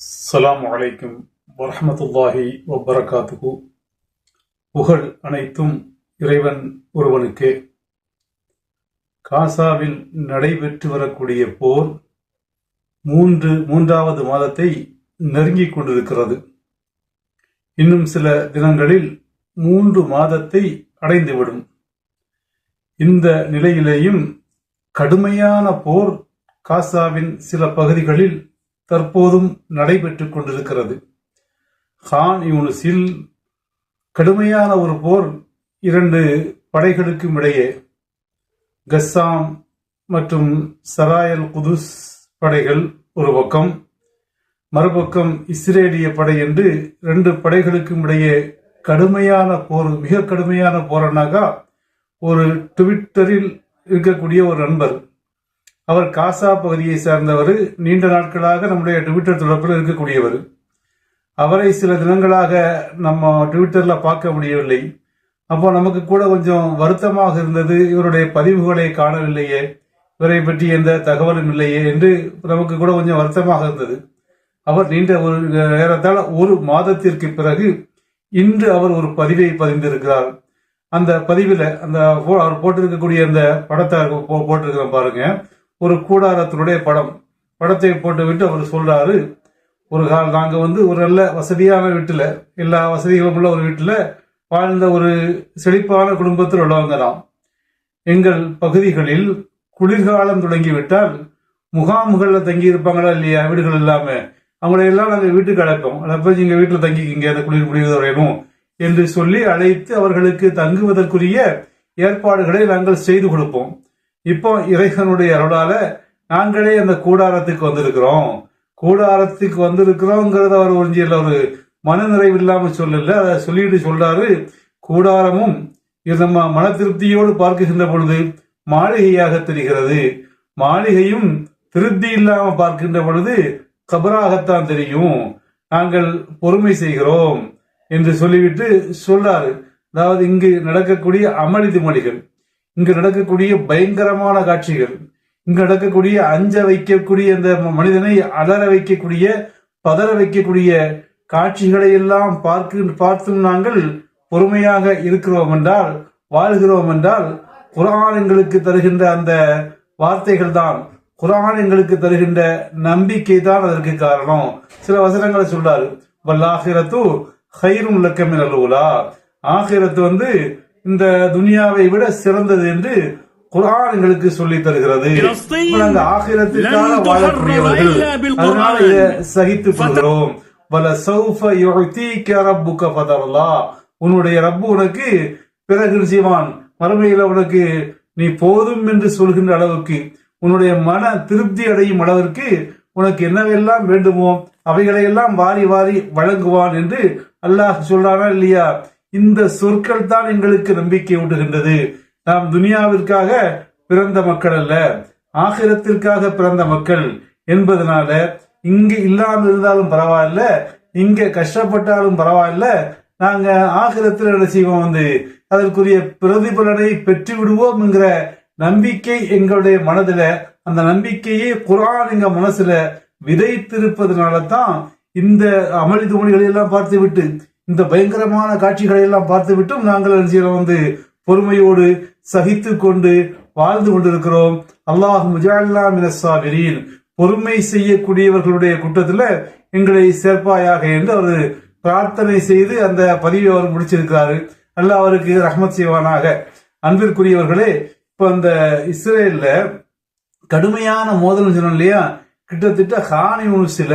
அஸ்லாம் வலைக்கும் வரமத்துல்லாஹி வபரகாத்துகு புகழ் அனைத்தும் இறைவன் ஒருவனுக்கே. காசாவில் நடைபெற்று வரக்கூடிய போர் மூன்று மூன்றாவது மாதத்தை நெருங்கிக் கொண்டிருக்கிறது. இன்னும் சில தினங்களில் மூன்று மாதத்தை அடைந்துவிடும். இந்த நிலையிலேயும் கடுமையான போர் காசாவின் சில பகுதிகளில் தற்போதும் நடைபெற்றுக் கொண்டிருக்கிறது. ஹான் யூனிஸில் கடுமையான ஒரு போர் இரண்டு படைகளுக்கும் இடையே கஸ்ஸாம் மற்றும் சராயல் குதுஸ் படைகள் ஒரு பக்கம் மறுபக்கம் இஸ்ரேலிய படை என்று ரெண்டு படைகளுக்கும் இடையே கடுமையான போர் மிக கடுமையான போரனாக ஒரு ட்விட்டரில் இருக்கக்கூடிய ஒரு நண்பர் அவர் காசா பகுதியை சார்ந்தவர் நீண்ட நாட்களாக நம்முடைய ட்விட்டர் தொடர்பில் இருக்கக்கூடியவர். அவரை சில தினங்களாக நம்ம ட்விட்டரில் பார்க்க முடியவில்லை. அப்போ நமக்கு கூட கொஞ்சம் வருத்தமாக இருந்தது இவருடைய பதிவுகளை காணவில்லையே இவரை பற்றி எந்த தகவலும் இல்லையே என்று நமக்கு கூட கொஞ்சம் வருத்தமாக இருந்தது. அவர் நீண்ட ஒரு நேரத்தால் ஒரு மாதத்திற்கு பிறகு இன்று அவர் ஒரு பதிவை பதிந்திருக்கிறார். அந்த பதிவில் அந்த அவர் போட்டிருக்கக்கூடிய அந்த படத்தை போ- போட்டிருக்கிறோம் பாருங்கள் ஒரு கூடாரத்தினுடைய படம். படத்தை போட்டுவிட்டு அவர் சொல்றாரு ஒரு கால் நாங்கள் வந்து ஒரு நல்ல வசதியான வீட்டில் எல்லா வசதிகளும் உள்ள ஒரு வீட்டில் வாழ்ந்த ஒரு செழிப்பான குடும்பத்தில் உள்ளவங்க தான் எங்கள் பகுதிகளில் குளிர்காலம் தொடங்கிவிட்டால் முகாம்களில் தங்கியிருப்பாங்களா இல்லையா? வீடுகள் இல்லாமல் அவங்களையெல்லாம் நாங்கள் வீட்டுக்கு அழைப்போம். அழைப்ப எங்கள் வீட்டில் தங்கிக்கிங்க அந்த குளிர் முடிவு வரையணும் என்று சொல்லி அழைத்து அவர்களுக்கு தங்குவதற்குரிய ஏற்பாடுகளை நாங்கள் செய்து கொடுப்போம். இப்போ இறைவனுடைய அருளால நாங்களே அந்த கூடாரத்துக்கு வந்திருக்கிறோம். கூடாரத்துக்கு வந்திருக்கிறோங்கிறத அவர் ஒன்றியில் ஒரு மன நிறைவு இல்லாம சொல்லல. அதை சொல்லிட்டு சொல்றாரு. கூடாரமும் இது நம்ம மன திருப்தியோடு பார்க்கின்ற பொழுது மாளிகையாக தெரிகிறது. மாளிகையும் திருப்தி இல்லாம பார்க்கின்ற பொழுது கபராகத்தான் தெரியும். நாங்கள் பொறுமை செய்கிறோம் என்று சொல்லிவிட்டு சொல்றாரு. அதாவது இங்கு நடக்கக்கூடிய அமளி மொழிகள் இங்கு நடக்கக்கூடிய பயங்கரமான காட்சிகள் இங்கு நடக்கக்கூடிய அஞ்ச வைக்கக்கூடிய அந்த மனிதனை அலற வைக்கக்கூடிய பதற வைக்கக்கூடிய காட்சிகளை எல்லாம் பார்க்க பார்த்தும் நாங்கள் பொறுமையாக இருக்கிறோம் என்றால் வாழ்கிறோம் என்றால் குரான் எங்களுக்கு தருகின்ற அந்த வார்த்தைகள் தான். குரான் எங்களுக்கு தருகின்ற நம்பிக்கை தான் அதற்கு காரணம். சில வசனங்களை சொல்றாரு. வல்லாஹிரத்து ஹைரும் லக்கமின் அலுவலா ஆகிரத்து வந்து இந்த துனியாவை விட சிறந்தது என்று குர்ஆன் எங்களுக்கு சொல்லி தருகிறது. வாழக்கூடியவர்கள். அதனால சகித்துக் கொள்கிறோம். சௌஃப ஃபதர்லா உன்னுடைய ரப்பு உனக்கு பிறகு செய்வான் மறுமையில உனக்கு நீ போதும் என்று சொல்கின்ற அளவுக்கு உன்னுடைய மன திருப்தி அடையும் அளவிற்கு உனக்கு என்னவெல்லாம் வேண்டுமோ அவைகளை எல்லாம் வாரி வாரி வழங்குவான் என்று அல்லாஹ் சொல்றானா இல்லையா? இந்த சொற்கள் தான் எங்களுக்கு நம்பிக்கை ஊட்டுகின்றது. நாம் துனியாவிற்காக பிறந்த மக்கள் அல்ல ஆகிரத்திற்காக பிறந்த மக்கள் என்பதனால இங்கு இல்லாமல் இருந்தாலும் பரவாயில்ல இங்க கஷ்டப்பட்டாலும் பரவாயில்ல நாங்க ஆகிரத்தில் என்ன செய்வோம் வந்து அதற்குரிய பிரதிபலனை பெற்று விடுவோம் என்கிற நம்பிக்கை எங்களுடைய மனதுல அந்த நம்பிக்கையை குரான் எங்க மனசுல விதைத்திருப்பதனால தான் இந்த அமளி துமளிகளை எல்லாம் பார்த்து விட்டு இந்த பயங்கரமான காட்சிகளை எல்லாம் பார்த்து விட்டும் நாங்கள் அரசியல வந்து பொறுமையோடு சகித்து கொண்டு வாழ்ந்து கொண்டிருக்கிறோம். அல்லாஹ் முஜால்லா மினசாபிரீன் பொறுமை செய்யக்கூடியவர்களுடைய கூட்டத்தில் எங்களை சேர்ப்பாயாக என்று அவர் பிரார்த்தனை செய்து அந்த பதிவை அவர் முடிச்சிருக்கிறாரு. அல்லாஹ் அவருக்கு ரஹ்மத் செய்வானாக. அன்பிற்குரியவர்களே இப்ப அந்த இஸ்ரேல்ல கடுமையான மோதல் சொன்னோம் இல்லையா? கிட்டத்தட்ட ஹானி யூனிஸ்ல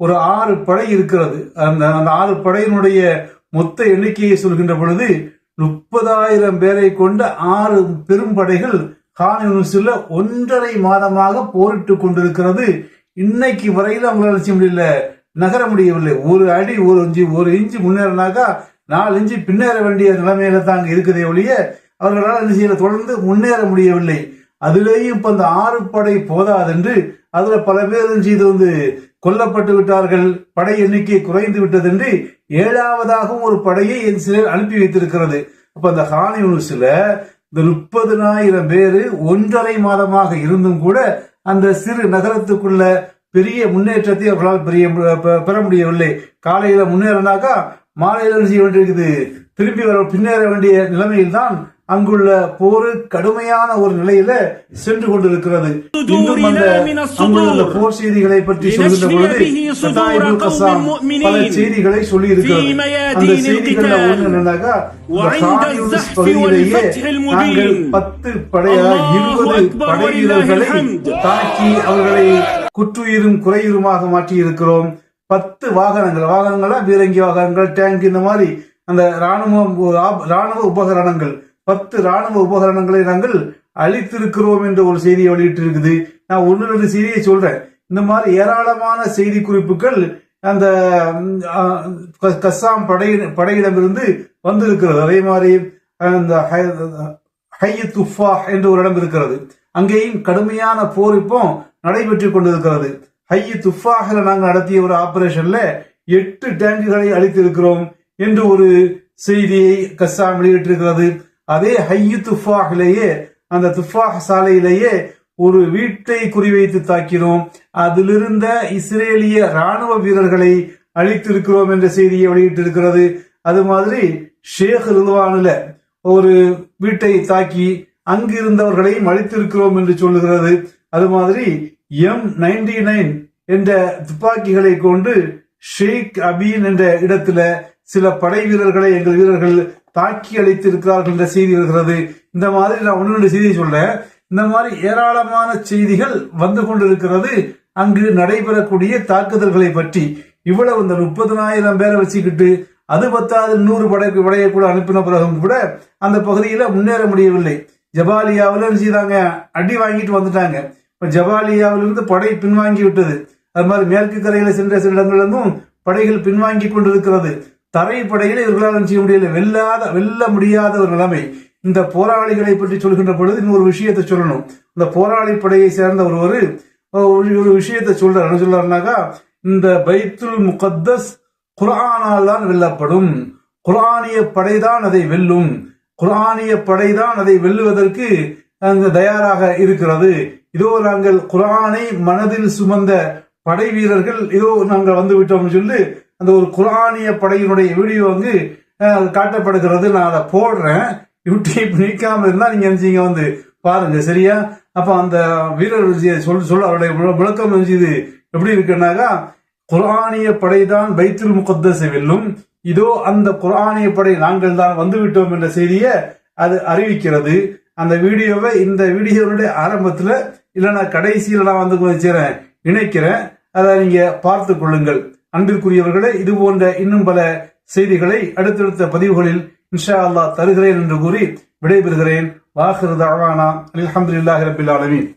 ஒரு ஆறு படை இருக்கிறது. அந்த அந்த ஆறு படையினுடைய மொத்த எண்ணிக்கையை சொல்கின்ற பொழுது முப்பதாயிரம் பேரை கொண்ட ஆறு பெரும்படைகள் படைகள் ஹான் ஒன்றரை மாதமாக போரிட்டு கொண்டிருக்கிறது. இன்னைக்கு வரையில் அவங்களால செய்ய முடியல நகர முடியவில்லை. ஒரு அடி ஒரு இஞ்சி ஒரு இன்ச்சு முன்னேறினாக்கா நாலு இன்ச்சு பின்னேற வேண்டிய நிலைமையில தான் அங்கே இருக்குதே ஒழிய அவர்களால் என்ன செய்யல தொடர்ந்து முன்னேற முடியவில்லை. அதுலேயும் இப்போ அந்த ஆறு படை போதாதென்று அதுல பல பேர் செய்து வந்து கொல்லப்பட்டு விட்டார்கள். படை எண்ணிக்கை குறைந்து விட்டது என்று ஏழாவதாகவும் ஒரு படையை இஸ்ரேல் அனுப்பி வைத்திருக்கிறது. அப்ப அந்த ஹான் யூனிஸ்ல இந்த முப்பதுனாயிரம் பேரு ஒன்றரை மாதமாக இருந்தும் கூட அந்த சிறு நகரத்துக்குள்ள பெரிய முன்னேற்றத்தை அவர்களால் பெரிய பெற முடியவில்லை. காலையில முன்னேறினாக்கா மாலையில செய்ய வேண்டியிருக்குது? திரும்பி வர பின்னேற வேண்டிய நிலைமையில் தான் அங்குள்ள போரு கடுமையான ஒரு நிலையில சென்று கொண்டிருக்கிறது. இன்னும் அந்த அங்குள்ள போர் செய்திகளை பற்றி சொல்கின்ற பொழுது பல செய்திகளை சொல்லி இருக்கிறது அந்த செய்திகள்ல ஒண்ணு என்னன்னாக்கா நாங்கள் பத்து படையா இருபது படை வீரர்களை தாக்கி அவர்களை குற்றுயிரும் குறையுருமாக மாற்றி இருக்கிறோம் பத்து வாகனங்கள் வாகனங்களா பீரங்கி வாகனங்கள் டேங்க் இந்த மாதிரி அந்த ராணுவம் ராணுவ உபகரணங்கள். பத்து ராணுவ உபகரணங்களை நாங்கள் அளித்திருக்கிறோம் என்ற ஒரு செய்தியை வெளியிட்டிருக்குது. நான் ஒன்று ரெண்டு செய்தியை சொல்றேன். இந்த மாதிரி ஏராளமான செய்தி குறிப்புகள் அந்த கஸ்ஸாம் படை படையிடமிருந்து வந்திருக்கிறது. அதே மாதிரி அந்த ஹை- ஹைய துஃபா என்ற ஒரு இடம் இருக்கிறது. அங்கேயும் கடுமையான போர் இப்போ நடைபெற்றுக் கொண்டிருக்கிறது. ஹைய துஃபாகில் நாங்கள் நடத்திய ஒரு ஆபரேஷன்ல எட்டு டேங்குகளை அளித்திருக்கிறோம் என்று ஒரு செய்தியை கஸ்ஸாம் வெளியிட்டிருக்கிறது. அதே ஹையு துஃபாஹிலேயே அந்த துஃபாஹ் சாலையிலேயே ஒரு வீட்டை குறிவைத்து தாக்கினோம். அதிலிருந்த இஸ்ரேலிய ராணுவ வீரர்களை அழித்திருக்கிறோம் என்ற செய்தியை வெளியிட்டிருக்கிறது. அது மாதிரி ஷேக் ரில்வானில் ஒரு வீட்டை தாக்கி அங்கிருந்தவர்களையும் அழித்திருக்கிறோம் என்று சொல்லுகிறது. அது மாதிரி எம் நைன்டி நைன் என்ற துப்பாக்கிகளை கொண்டு ஷேக் அபீன் என்ற இடத்துல சில படை வீரர்களை எங்கள் வீரர்கள் தாக்கி அழித்திருக்கிறார்கள் என்ற செய்தி இருக்கிறது இந்த மாதிரி நான் ஒன்று ரெண்டு செய்தியை சொல்றேன். இந்த மாதிரி ஏராளமான செய்திகள் வந்து கொண்டிருக்கிறது. அங்கு நடைபெறக்கூடிய தாக்குதல்களை பற்றி இவ்வளவு இந்த முப்பதனாயிரம் பேரை வச்சுக்கிட்டு அது பத்தாவது நூறு படை படையை கூட அனுப்பின பிறகும் கூட அந்த பகுதியில் முன்னேற முடியவில்லை. ஜபாலியாவில் என்ன செய்தாங்க? அடி வாங்கிட்டு வந்துட்டாங்க. இப்போ ஜபாலியாவிலிருந்து படை பின்வாங்கி விட்டது. அது மாதிரி மேற்கு கரையில் சென்ற சில இடங்களிலிருந்தும் படைகள் பின்வாங்கி கொண்டிருக்கிறது. தரைப்படையில் இவர்களால் செய்ய முடியல? வெல்லாத வெல்ல முடியாத ஒரு நிலைமை. இந்த போராளிகளை பற்றி சொல்கின்ற பொழுது இன்னொரு விஷயத்தை சொல்லணும். இந்த போராளி படையை சேர்ந்த ஒருவர் ஒரு ஒரு விஷயத்தை சொல்றார். என்ன சொல்றாருனாக்கா இந்த பைத்துல் முகத்தஸ் குரானால் தான் வெல்லப்படும். குரானிய படைதான் அதை வெல்லும். குரானிய படைதான் அதை வெல்லுவதற்கு அங்கு தயாராக இருக்கிறது. இதோ நாங்கள் குரானை மனதில் சுமந்த படை வீரர்கள் இதோ நாங்கள் வந்து விட்டோம்னு சொல்லி அந்த ஒரு குரானிய படையினுடைய வீடியோ வந்து காட்டப்படுகிறது. நான் அதை போடுறேன். யூடியூப் நீக்காம இருந்தால் நீங்கள் நினச்சிங்க வந்து பாருங்க சரியா? அப்போ அந்த வீரர் சொல் சொல்ல அவருடைய விளக்கம் இது எப்படி இருக்குன்னாக்கா குரானிய படை தான் பைத்துல் முகத்தசை வெல்லும். இதோ அந்த குரானிய படை நாங்கள் தான் வந்து விட்டோம் என்ற செய்தியை அது அறிவிக்கிறது. அந்த வீடியோவை இந்த வீடியோவுடைய ஆரம்பத்தில் இல்லைன்னா கடைசியில் நான் வந்து கொஞ்சம் இணைக்கிறேன் அதை நீங்கள் பார்த்து கொள்ளுங்கள். அன்பிற்குரியவர்களே இது போன்ற இன்னும் பல செய்திகளை அடுத்தடுத்த பதிவுகளில் இன்ஷா அல்லாஹ் தருகிறேன் என்று கூறி விடைபெறுகிறேன். வாஹிரு தவானா அல்ஹம்துலில்லாஹி ரபில் ஆலமீன்.